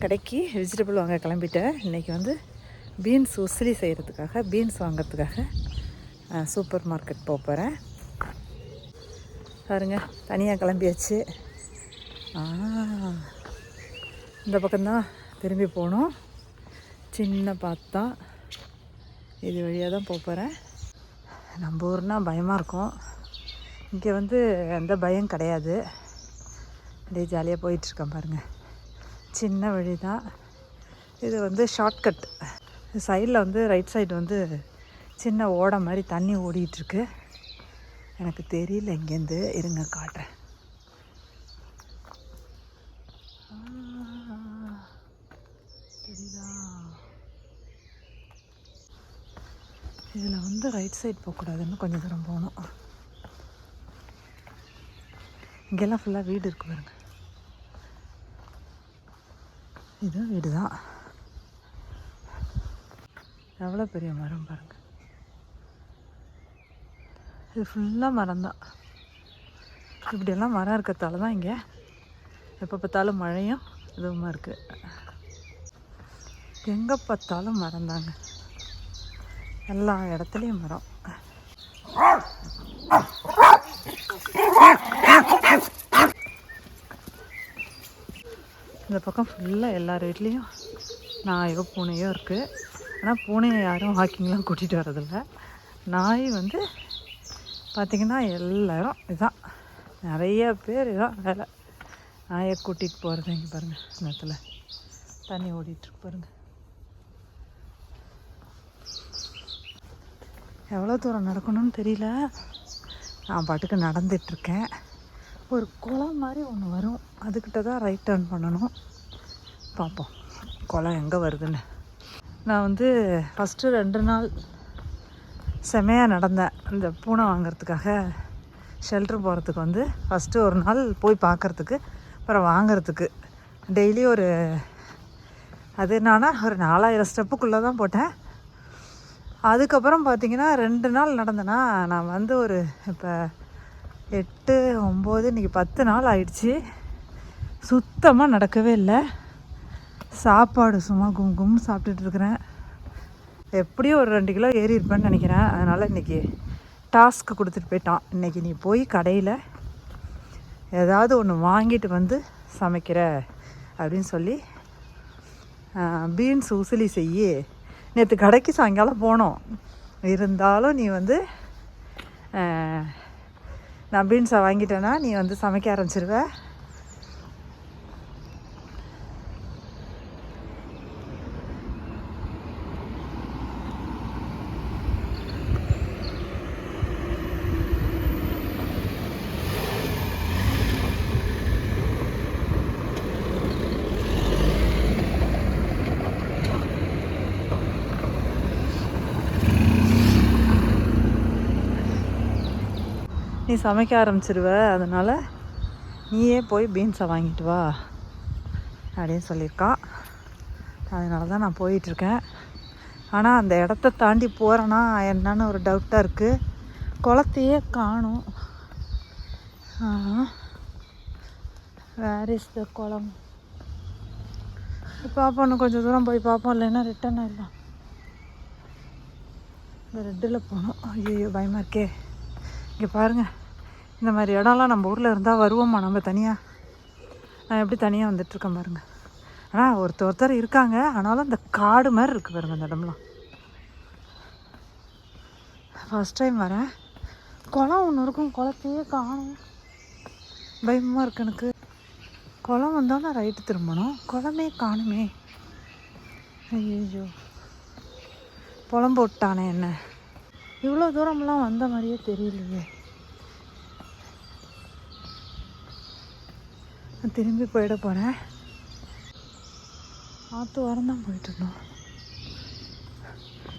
கடைக்கு வெஜிடபிள் வாங்க கிளம்பிட்டேன். இன்றைக்கி வந்து பீன்ஸ் உசிலி செய்கிறதுக்காக பீன்ஸ் வாங்கிறதுக்காக சூப்பர் மார்க்கெட் போக போகிறேன் பாருங்க தனியாக கிளம்பியாச்சு. இந்த பக்கம்தான் திரும்பி போகணும். சின்ன பார்த்தா இது வழியாக தான் போக போகிறேன் நம்ம ஊர்னால் பயமாக இருக்கும். இங்கே வந்து எந்த பயம் கிடையாது. அப்படியே ஜாலியாக போயிட்டுருக்கேன் பாருங்கள் சின்ன வழி தான் இது வந்து ஷார்ட்கட் சைடில் வந்து ரைட் சைடு வந்து சின்ன ஓடை மாதிரி தண்ணி ஓடிட்டுருக்கு. எனக்கு தெரியல இங்கேருந்து இருங்க காட்டுறேன். இதில் வந்து ரைட் சைடு போகக்கூடாதுன்னு கொஞ்சம் தூரம் போகணும். இங்கெல்லாம் ஃபுல்லாக வீடு இருக்கு பாருங்க. இதுவும் வீடு தான் எவ்வளோ பெரிய மரம் பாருங்க. இது ஃபுல்லாக மரம் தான் இப்படியெல்லாம் மரம் இருக்கிறதால தான் இங்கே எப்போ பார்த்தாலும் மழையும் இதுவுமா இருக்குது எங்கே பார்த்தாலும் மரம் தாங்க எல்லா இடத்துலையும் மரம். இந்த பக்கம் ஃபுல்லாக எல்லார் வீட்லேயும் நாயோ பூனையோ இருக்குது ஆனால் பூனையை யாரும் வாக்கிங்லாம் கூட்டிகிட்டு வரதில்லை நாய் வந்து பார்த்திங்கன்னா எல்லோரும் இதான். நிறைய பேர் இதான் வேலை. நாயை கூட்டிகிட்டு போகிறது இங்கே பாருங்கள் இந்த இடத்துல. தண்ணி ஓடிட்டுருக்கு பாருங்கள் எவ்வளோ தூரம் நடக்கணும்னு தெரியல. நான் பாட்டுக்கு நடந்துட்டுருக்கேன் ஒரு குளம் மாதிரி ஒன்று வரும். அதுக்கிட்ட தான் ரைட் டர்ன் பண்ணணும். பார்ப்போம் குளம் எங்கே வருதுன்னு. நான் வந்து ஃபஸ்ட்டு ரெண்டு நாள் செமையாக நடந்தேன். இந்த பூனை வாங்குறதுக்காக ஷெல்ட்ரு போகிறதுக்கு வந்து ஃபஸ்ட்டு ஒரு நாள் போய் பார்க்குறதுக்கு அப்புறம் வாங்குறதுக்கு. டெய்லி ஒரு அது என்னன்னா ஒரு நாலாயிரம் ஸ்டெப்புக்குள்ளே தான் போட்டேன். அதுக்கப்புறம் பார்த்தீங்கன்னா ரெண்டு நாள் நடந்தேன்னா நான் வந்து ஒரு இப்போ எட்டு ஒம்பது இன்றைக்கி பத்து நாள் ஆயிடுச்சு. சுத்தமாக நடக்கவே இல்லை. சாப்பாடு சும்மா கும் கும் சாப்பிட்டுட்டுருக்குறேன் எப்படியும் ஒரு ரெண்டு கிலோ ஏறி இருப்பேன்னு நினைக்கிறேன். அதனால் இன்றைக்கி டாஸ்க்கு கொடுத்துட்டு போயிட்டான். இன்றைக்கி நீ போய் கடையில் ஏதாவது ஒன்று வாங்கிட்டு வந்து சமைக்கிற அப்படின்னு சொல்லி பீன்ஸ் உசிலி செய்யி நேற்று கடைக்கு சாயங்காலம் போனோம். இருந்தாலும் நீ வந்து நான் பீன்ஸை வாங்கிட்டேன்னா நீ வந்து சமைக்க ஆரம்பிச்சிருவ. நீ சமைக்க ஆரம்பிச்சிருவ அதனால் நீயே போய் பீன்ஸை வாங்கிட்டு வா அப்படின்னு சொல்லியிருக்கான் அதனால தான் நான் போயிட்டுருக்கேன். ஆனால் அந்த இடத்த தாண்டி போகிறேன்னா என்னன்னு ஒரு டவுட்டாக இருக்குது குளத்தையே காணும். வேர் இஸ் த குளம்? பார்ப்போம் இன்னும் கொஞ்சம் தூரம் போய் பார்ப்போம் இல்லைன்னா ரிட்டர்ன் ஆயிடலாம். இந்த ரெட்டில் போகணும். ஐயோ பயமாக இருக்கே. இங்கே பாருங்கள் இந்த மாதிரி இடம்லாம் நம்ம ஊரில் இருந்தால் வருவோமா? நம்ம தனியாக நான் எப்படி தனியாக வந்துட்டுருக்கேன் பாருங்க. ஆனால் ஒருத்தர் ஒருத்தர் இருக்காங்க. ஆனாலும் இந்த காடு மாதிரி இருக்குது பாருங்க இந்த இடம்லாம். ஃபஸ்ட் டைம் வரேன். குளம் ஒன்று இருக்கும். குளத்தையே காணும். பயமாக இருக்கு எனக்கு. குளம் வந்தோன்னா ரைட்டு திரும்பணும். குளமே காணுமே. ஐயோ புலம்பு போட்டானே என்ன? இவ்வளோ தூரம்லாம் வந்த மாதிரியே தெரியலையே. நான் திரும்பி போயிட போகிறேன் ஆற்று வாரம் தான் போயிட்டு இருந்தோம்.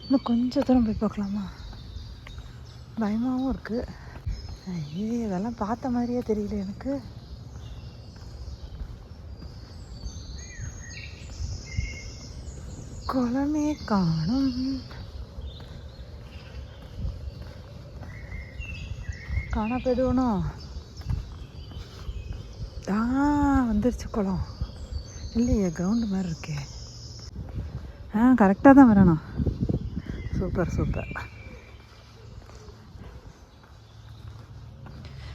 இன்னும் கொஞ்சம் தூரம் போய் பார்க்கலாமா? பயமாகவும் இருக்குது ஐயே இதெல்லாம் பார்த்த மாதிரியே தெரியல எனக்கு. குளமே காணும். காணா ஆ வந்துருச்சு குளம். இல்லையே கிரவுண்டு மாதிரி இருக்கே. ஆ கரெக்டாக தான் வரணும். Super super.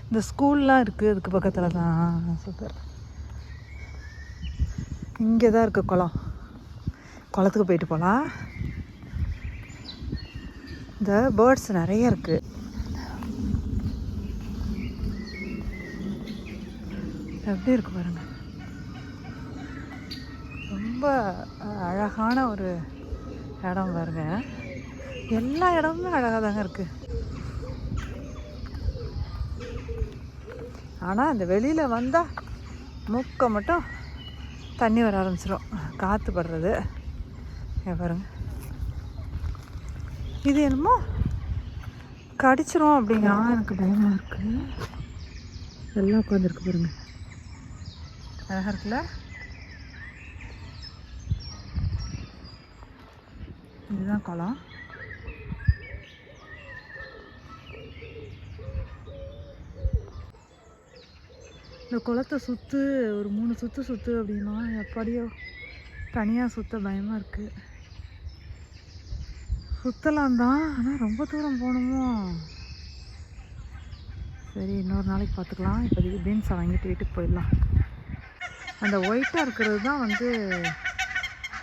இந்த ஸ்கூல்லாம் இருக்குது அதுக்கு பக்கத்தில் தான். சூப்பர். இங்கே தான் இருக்குது குளம். குளத்துக்கு போயிட்டு போகலாம் இந்த பேர்ட்ஸ் நிறைய இருக்குது எப்படி இருக்கு பாருங்க. ரொம்ப அழகான ஒரு இடம் பாருங்க. எல்லா இடமுமே அழகாக தாங்க இருக்குது ஆனால் இந்த வெளியில் வந்தால் மூக்க மட்டும் தண்ணி வர ஆரம்பிச்சிடும் காற்று படுறது. பாருங்க. இது என்னமோ கடிச்சிரும் அப்படிங்கிறான் எனக்கு பயமாக இருக்குது எல்லாம் உட்காந்துருக்கு பாருங்கள் அழகாக இருக்குல்ல? இதுதான் குளம். இந்த குளத்தை சுற்று ஒரு மூணு சுற்று சுற்று அப்படின்னா எப்படியோ தனியாக சுற்ற பயமாக இருக்குது சுற்றலாம் தான் ஆனால் ரொம்ப தூரம் போகணுமோ? சரி இன்னொரு நாளைக்கு பார்த்துக்கலாம். இப்போதைக்கு பீன்ஸை வாங்கிட்டு வீட்டுக்கு போயிடலாம். அந்த ஒயிட்டாக இருக்கிறது தான் வந்து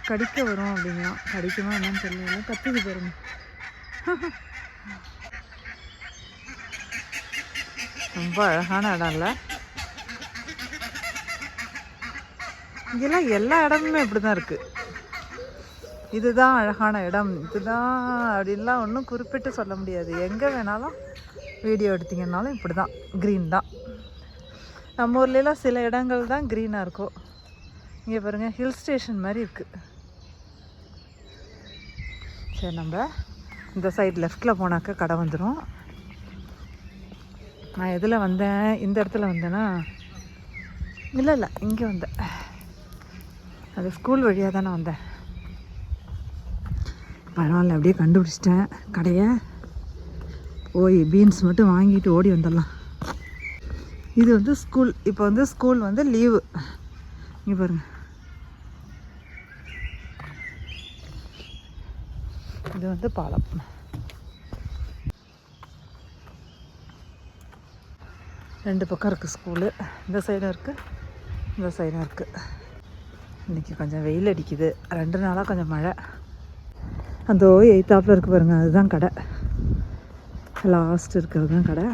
கடிக்க வரும் அப்படிங்கிறான். கடிக்குமா என்னன்னு தெரியல. கத்துக்கு பாருங்க ரொம்ப அழகான இடம் இல்லை? இங்கெல்லாம் எல்லா இடமுமே இப்படி தான் இருக்குது இதுதான் அழகான இடம். இதுதான் அப்படின்லாம் ஒன்றும் குறிப்பிட்டு சொல்ல முடியாது. எங்கே வேணாலும் வீடியோ எடுத்தீங்கன்னாலும் இப்படி தான் க்ரீன் தான். நம்ம ஊர்லலாம் சில இடங்கள் தான் க்ரீனாக இருக்கும் இங்கே பாருங்கள் ஹில் ஸ்டேஷன் மாதிரி இருக்குது சரி நம்ம இந்த சைடு லெஃப்டில் போனாக்க கடை வந்துடும் நான் எதில் வந்தேன்? இந்த இடத்துல வந்தேன்னா இல்லை இல்லை இங்கே வந்தேன். அது ஸ்கூல் வழியாக தானே வந்தேன். பரவாயில்ல அப்படியே கண்டுபிடிச்சிட்டேன். கடையை போய் பீன்ஸ் மட்டும் வாங்கிட்டு ஓடி வந்துடலாம். இது வந்து ஸ்கூல் இப்போ வந்து ஸ்கூல் வந்து லீவு இங்கே பாருங்க. இது வந்து பாலம். ரெண்டு பக்கம் இருக்குது ஸ்கூலு இந்த சைடும் இருக்குது இந்த சைடும் இருக்குது இன்றைக்கி கொஞ்சம் வெயில் அடிக்குது. ரெண்டு நாளாக கொஞ்சம் மழை. அந்த எய்த்தாப்பில் இருக்குது பாருங்கள் அதுதான் கடை. லாஸ்ட் இருக்கிறது தான் கடை.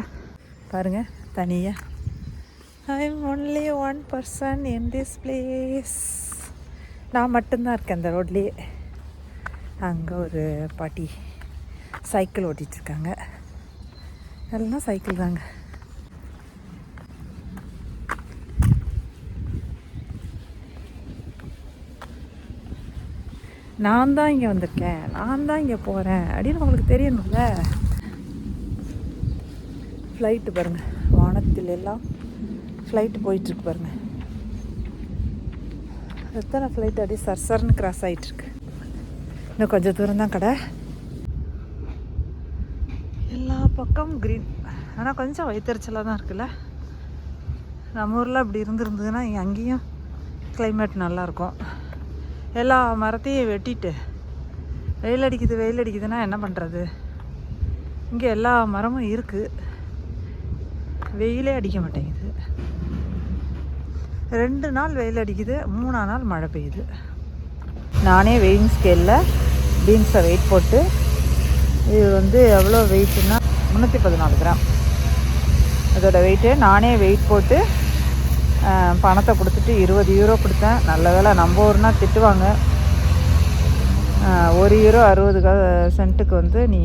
பாருங்கள் தனியாக I am only one person in this place நான் மட்டும்தான் இருக்கேன் அந்த ரோட்லேயே அங்கே ஒரு பாட்டி சைக்கிள் ஓட்டிகிட்ருக்காங்க எல்லாம் சைக்கிள் தாங்க. நான் தான் இங்கே வந்திருக்கேன். நான் தான் இங்கே போகிறேன் அப்படின்னு உங்களுக்கு தெரியணும்ல? ஃப்ளைட்டு பாருங்கள் வானத்தில் எல்லாம் ஃப்ளைட்டு போயிட்டுருக்கு பாருங்கள் எத்தனை ஃப்ளைட் அப்படியே சர்சர்னு கிராஸ் ஆகிட்டுருக்கு இன்னும் கொஞ்சம் தூரம் தான் கடை. எல்லா பக்கமும் க்ரீன் ஆனால் கொஞ்சம் வயிற்றுச்சலாக தான் இருக்குல்ல? நம்ம ஊரில் அப்படி இருந்திருந்ததுன்னா இங்கே அங்கேயும் கிளைமேட் நல்லாயிருக்கும். எல்லா மரத்தையும் வெட்டிட்டு வெயில் அடிக்குது வெயில் அடிக்குதுன்னா என்ன பண்ணுறது இங்கே எல்லா மரமும் இருக்குது வெயிலே அடிக்க மாட்டேங்குது. ரெண்டு நாள் வெயில் அடிக்குது மூணா நாள் மழை பெய்யுது. நானே வெயிங் ஸ்கேலில் பீன்ஸை வெயிட் போட்டு இது வந்து எவ்வளோ வெயிட்னா முந்நூற்றி பதினாலு கிராம். அதோடய வெயிட்டு நானே வெயிட் போட்டு பணத்தை கொடுத்துட்டு இருபது யூரோ கொடுத்தேன். நல்ல வேலை நம்ம ஊர்னா திட்டுவாங்க. ஒரு யூரோ அறுபது க சென்ட்டுக்கு வந்து நீ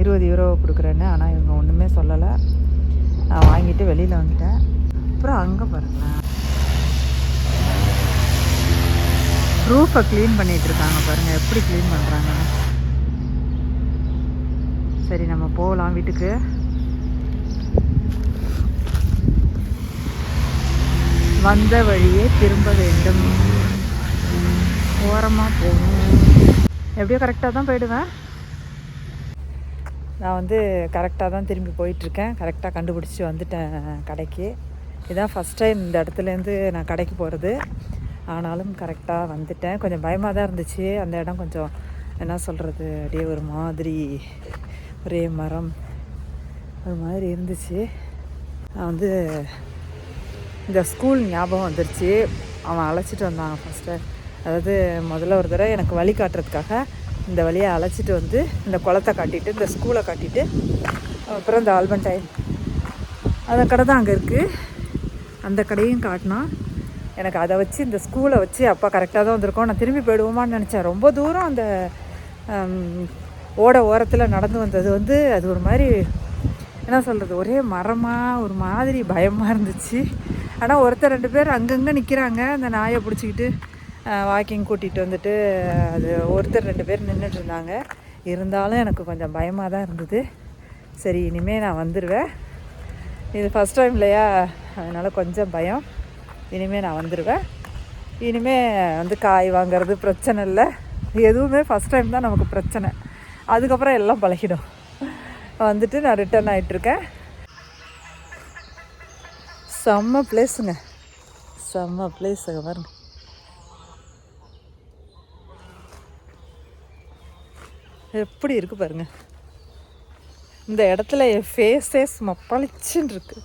இருபது யூரோ கொடுக்குறேன்னு ஆனால் இவங்க ஒன்றுமே சொல்லலை. நான் வாங்கிட்டு வெளியில் வந்துட்டேன். அப்புறம் அங்கே பாருங்களேன். ரூஃபை க்ளீன் பண்ணிகிட்டு இருக்காங்க பாருங்கள் எப்படி க்ளீன் பண்ணுறாங்க சரி நம்ம போகலாம் வீட்டுக்கு. வந்த வழியே திரும்ப வேண்டும். ஓரமாக போகணும். எப்படியோ கரெக்டாக தான் போயிடுவேன். நான் வந்து கரெக்டாக தான் திரும்பி போயிட்டுருக்கேன். கரெக்டாக கண்டுபிடிச்சி வந்துட்டேன் கடைக்கு. இதான் ஃபஸ்ட் டைம் இந்த இடத்துலேருந்து நான் கடைக்கு போகிறது ஆனாலும் கரெக்டாக வந்துட்டேன். கொஞ்சம் பயமாக தான் இருந்துச்சு. அந்த இடம் கொஞ்சம் என்ன சொல்கிறது அப்படியே ஒரு மாதிரி ஒரே மரம் அது மாதிரி இருந்துச்சு. நான் வந்து இந்த ஸ்கூல் ஞாபகம் வந்துருச்சு. அவன் அழைச்சிட்டு வந்தான் ஃபஸ்ட்டு அதாவது முதல்ல ஒரு தடவை எனக்கு வழி காட்டுறதுக்காக இந்த வழியை அழைச்சிட்டு வந்து இந்த குளத்தை காட்டிட்டு இந்த ஸ்கூலை காட்டிட்டு அப்புறம் இந்த ஆல்பன் டைம் அந்த கடை தான் அங்கே இருக்குது அந்த கடையும் காட்டினா எனக்கு அதை வச்சு இந்த ஸ்கூலை வச்சு அப்பா கரெக்டாக தான் வந்திருக்கோம். நான் திரும்பி போயிடுவோமான்னு நினச்சேன். ரொம்ப தூரம் அந்த ஓட ஓரத்தில் நடந்து வந்தது வந்து அது ஒரு மாதிரி என்ன சொல்கிறது ஒரே மரமாக ஒரு மாதிரி பயமாக இருந்துச்சு. ஆனால் ஒருத்தர் ரெண்டு பேர் அங்கங்கே நிற்கிறாங்க அந்த நாயை பிடிச்சிக்கிட்டு வாக்கிங் கூட்டிகிட்டு வந்துட்டு அது ஒருத்தர் ரெண்டு பேர் நின்றுட்டு இருந்தாங்க. இருந்தாலும் எனக்கு கொஞ்சம் பயமாக தான் இருந்தது. சரி இனிமேல் நான் வந்துடுவேன் இது ஃபஸ்ட் டைம் இல்லையா? அதனால் கொஞ்சம் பயம். இனிமேல் நான் வந்துடுவேன் இனிமேல் வந்து காய் வாங்கிறது பிரச்சனை இல்லை. எதுவுமே ஃபஸ்ட் டைம் தான் நமக்கு பிரச்சனை. அதுக்கப்புறம் எல்லாம் பழகிடும். வந்துட்டு நான் ரிட்டர்ன் ஆகிட்டுருக்கேன் செம்ம பிளேஸுங்க செம்ம பிளேஸுங்க பாருங்க. எப்படி இருக்கு பாருங்க. இந்த இடத்துல என் ஃபேஸே சும்மா பளிச்சுன்னு இருக்கு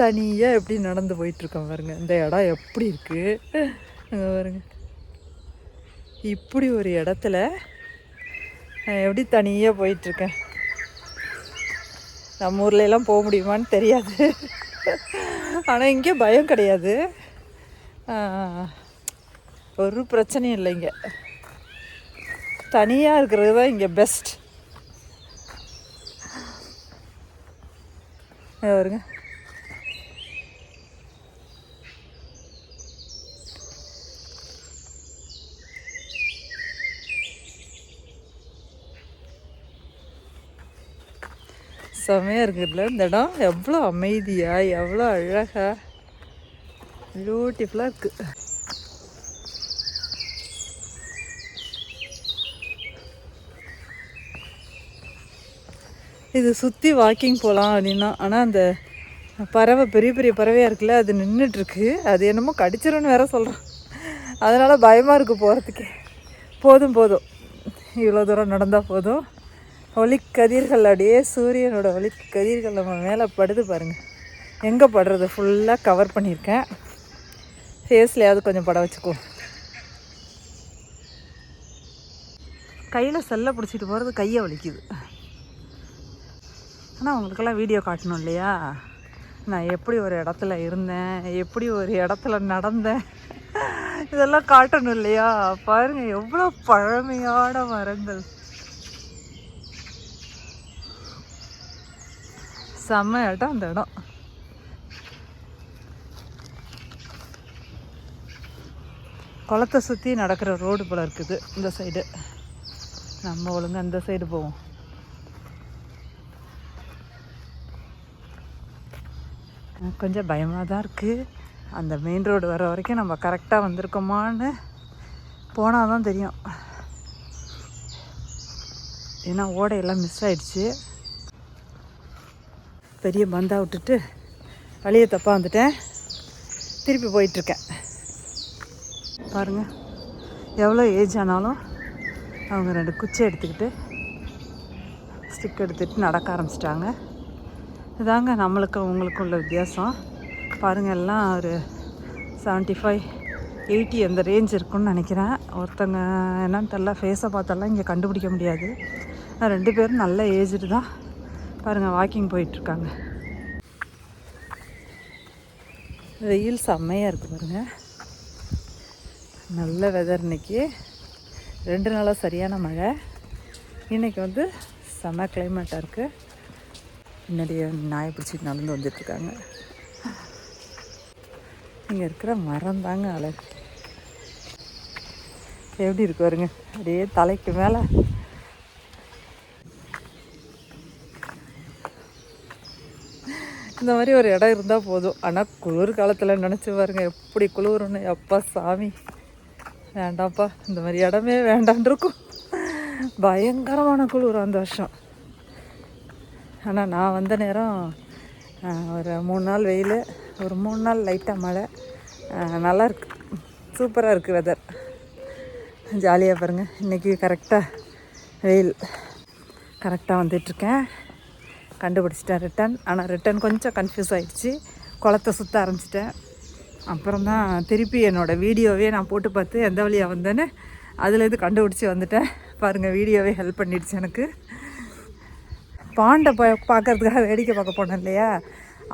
தனியாக எப்படி நடந்து போயிட்டுருக்கேன் பாருங்க. இந்த இடம் எப்படி இருக்கு? அங்க பாருங்க. இப்படி ஒரு இடத்துல எப்படி தனியாக போயிட்டுருக்கேன்? நம்ம ஊர்லெலாம் போக முடியுமான்னு தெரியாது. ஆனால் இங்கே பயம் கிடையாது. ஒரு பிரச்சனையும் இல்லை இங்கே. தனியாக இருக்கிறது தான் இங்கே பெஸ்ட் வருங்க செமையாக இருக்குதுல்ல இந்த இடம்? எவ்வளோ அமைதியாக எவ்வளோ அழகாக பியூட்டிஃபுல்லாக இருக்குது இது சுற்றி வாக்கிங் போகலாம் அப்படின்னா ஆனால் அந்த பறவை பெரிய பெரிய பறவையாக இருக்குல்ல அது நின்றுட்டுருக்கு அது என்னமோ கடிச்சிரும்னு வேற சொல்கிறோம் அதனால் பயமாக இருக்குது போகிறதுக்கு போதும் போதும். இவ்வளோ தூரம் நடந்தால் போதும். ஒளிக்கதிர்கள் அப்படியே சூரியனோட ஒளிக்கதிர்கள் நம்ம மேலே படுது பாருங்கள் எங்கே படுறது? ஃபுல்லாக கவர் பண்ணியிருக்கேன். ஃபேஸ்லையாவது கொஞ்சம் படம் வச்சுக்கோ. கையில் செல்லை பிடிச்சிட்டு போகிறது கையை வலிக்குது. ஆனால் உங்களுக்கெல்லாம் வீடியோ காட்டணும் இல்லையா? நான் எப்படி ஒரு இடத்துல இருந்தேன்? எப்படி ஒரு இடத்துல நடந்தேன்? இதெல்லாம் காட்டணும் இல்லையா? பாருங்கள் எவ்வளோ பழமையான மரங்கள். செம்ம இடம் அந்த இடம் குளத்தை சுற்றி நடக்கிற ரோடு போல் இருக்குது இந்த சைடு நம்ம ஒழுங்காக இந்த சைடு போவோம் கொஞ்சம் பயமாக தான் இருக்குது அந்த மெயின் ரோடு வர வரைக்கும் நம்ம கரெக்டாக வந்திருக்கோமான்னு போனால் தான் தெரியும் ஏன்னா ஓடையெல்லாம் மிஸ் ஆயிடுச்சு பெரிய பந்தா விட்டுட்டு வழியை தப்பாக வந்துட்டேன். திருப்பி போயிட்டுருக்கேன். பாருங்கள் எவ்வளோ ஏஜ் ஆனாலும் அவங்க ரெண்டு குச்சி எடுத்துக்கிட்டு ஸ்டிக் எடுத்துகிட்டு நடக்க ஆரம்பிச்சிட்டாங்க. இதாங்க நம்மளுக்கு உங்களுக்கும் உள்ள வித்தியாசம். பாருங்கள் எல்லாம் ஒரு செவன்ட்டி ஃபைவ் எயிட்டி அந்த ரேஞ்ச் இருக்குன்னு நினைக்கிறேன். ஒருத்தங்க என்னன்னு தெரில ஃபேஸை பார்த்தெல்லாம் இங்கே கண்டுபிடிக்க முடியாது. ரெண்டு பேரும் நல்ல ஏஜ்டு தான். பாருங்கள் வாக்கிங் போயிட்டுருக்காங்க. வெயில் செம்மையாக இருக்குது பாருங்கள் நல்ல வெதர் இன்னைக்கு. ரெண்டு நாளாக சரியான மழை. இன்றைக்கி வந்து செம்ம கிளைமேட்டாக இருக்குது முன்னாடியே நாயை பிடிச்சிட்டு நடந்து வந்துட்டுருக்காங்க. இங்கே இருக்கிற மரம் தாங்க அழகு. எப்படி இருக்கு பாருங்க. அப்படியே தலைக்கு மேலே இந்த மாதிரி ஒரு இடம் இருந்தால் போதும். ஆனால் குளிர் காலத்தில் நினச்சி பாருங்க எப்படி குளிருன்னு அப்பா சாமி. வேண்டாம்ப்பா இந்த மாதிரி இடமே வேண்டான் இருக்கும். பயங்கரமான குளிர் அந்த வருஷம். ஆனால் நான் வந்த நேரம் ஒரு மூணு நாள் வெயில் ஒரு மூணு நாள் லைட்டாக மழை. நல்லா இருக்கு. சூப்பராக இருக்குது வெதர் ஜாலியாக பாருங்கள் இன்றைக்கி கரெக்டாக வெயில். கரெக்டாக வந்துட்டுருக்கேன் கண்டுபிடிச்சிட்டேன் ரிட்டன் ஆனால் ரிட்டன் கொஞ்சம் கன்ஃபியூஸ் ஆகிடுச்சு குளத்தை சுற்ற ஆரம்பிச்சிட்டேன். அப்புறம் தான் திருப்பி என்னோடய வீடியோவே நான் போட்டு பார்த்து எந்த வழியாக வந்தேன்னு அதுலேருந்து கண்டுபிடிச்சி வந்துட்டேன். பாருங்கள் வீடியோவே ஹெல்ப் பண்ணிடுச்சு எனக்கு. பாண்டை போய் பார்க்கறதுக்காக வேடிக்கை பார்க்க போனேன் இல்லையா?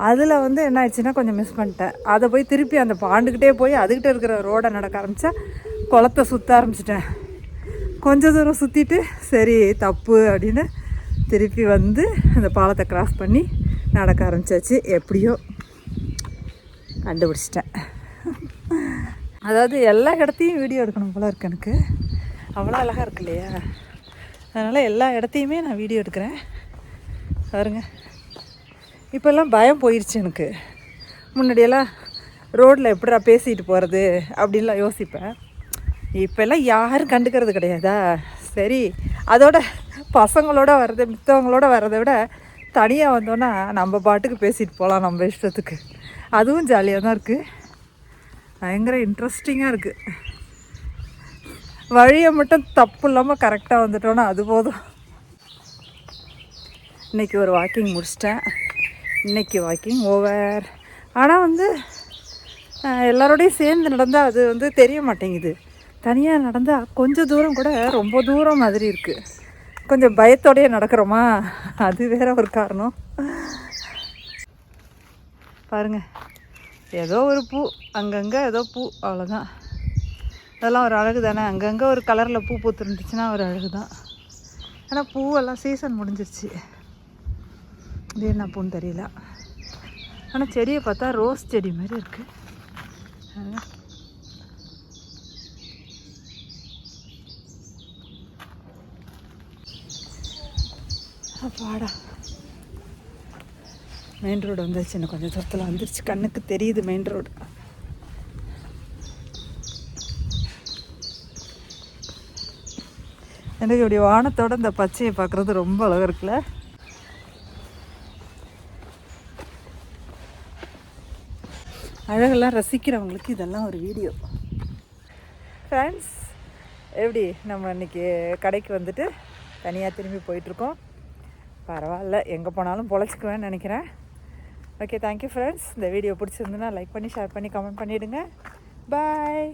அதில் வந்து என்ன ஆயிடுச்சுன்னா கொஞ்சம் மிஸ் பண்ணிட்டேன். அதை போய் திருப்பி அந்த பாண்டுக்கிட்டே போய் அதுக்கிட்ட இருக்கிற ரோடை நடக்க ஆரம்பித்தா குளத்தை சுற்ற ஆரம்பிச்சிட்டேன். கொஞ்ச தூரம் சுற்றிட்டு சரி தப்பு அப்படின்னு திருப்பி வந்து அந்த பாலத்தை கிராஸ் பண்ணி நடக்க ஆரம்பிச்சாச்சு. எப்படியோ கண்டுபிடிச்சிட்டேன். அதாவது எல்லா இடத்தையும் வீடியோ எடுக்கணும் போல இருக்கு எனக்கு. அவ்வளோ அழகாக இருக்கு இல்லையா? அதனால் எல்லா இடத்தையுமே நான் வீடியோ எடுக்கிறேன். பாருங்க. இப்போல்லாம் பயம் போயிடுச்சு எனக்கு. முன்னாடியெல்லாம் ரோட்டில் எப்படிடா பேசிகிட்டு போகிறது அப்படின்லாம் யோசிப்பேன். இப்போல்லாம் யாரும் கண்டுக்கிறது கிடையாதா? சரி அதோட பசங்களோட வர்றது மித்தவங்களோட வர்றதை விட தனியாக வந்தோன்னா நம்ம பாட்டுக்கு பேசிட்டு போகலாம் நம்ம இஷ்டத்துக்கு. அதுவும் ஜாலியாக தான் இருக்குது பயங்கர இன்ட்ரெஸ்டிங்காக இருக்குது வழியை மட்டும் தப்பு இல்லாமல் கரெக்டாக வந்துட்டோன்னா அது போதும். இன்றைக்கி ஒரு வாக்கிங் முடிச்சிட்டேன். இன்றைக்கி வாக்கிங் ஓவர் ஆனால் வந்து எல்லாரோடையும் சேர்ந்து நடந்தால் அது வந்து தெரிய மாட்டேங்குது. தனியாக நடந்தால் கொஞ்சம் தூரம் கூட ரொம்ப தூரம் மாதிரி இருக்குது கொஞ்சம் பயத்தோடையே நடக்கிறோமா? அது வேற ஒரு காரணம். பாருங்க. ஏதோ ஒரு பூ அங்கங்கே ஏதோ பூ அவ்வளோதான் அதெல்லாம் ஒரு அழகு தானே? அங்கங்கே ஒரு கலரில் பூ பூத்துருந்துச்சுன்னா ஒரு அழகு தான். ஆனால் பூவெல்லாம் சீசன் முடிஞ்சிருச்சு. இது என்ன பூன்னு தெரியல. ஆனால் செடியை பார்த்தா ரோஸ் செடி மாதிரி இருக்குது அப்பாடா மெயின் ரோடு வந்துருச்சு இன்னும் கொஞ்சம் தூரத்தில் வந்துருச்சு. கண்ணுக்கு தெரியுது மெயின் ரோடு எனக்கு இப்படி வானத்தோட இந்த பச்சையை பார்க்குறது ரொம்ப அழகாக இருக்குல்ல? அழகெல்லாம் ரசிக்கிறவங்களுக்கு இதெல்லாம் ஒரு வீடியோ ஃப்ரெண்ட்ஸ் எப்படி நம்ம இன்றைக்கி கடைக்கு வந்துட்டு தனியாக திரும்பி போயிட்டுருக்கோம் பரவாயில்ல. எங்கே போனாலும் பொழைச்சிக்குவேன்னு நினைக்கிறேன். ஓகே தேங்க்யூ ஃப்ரெண்ட்ஸ் இந்த வீடியோ பிடிச்சிருந்துன்னா லைக் பண்ணி ஷேர் பண்ணி கமெண்ட் பண்ணிவிடுங்க பாய்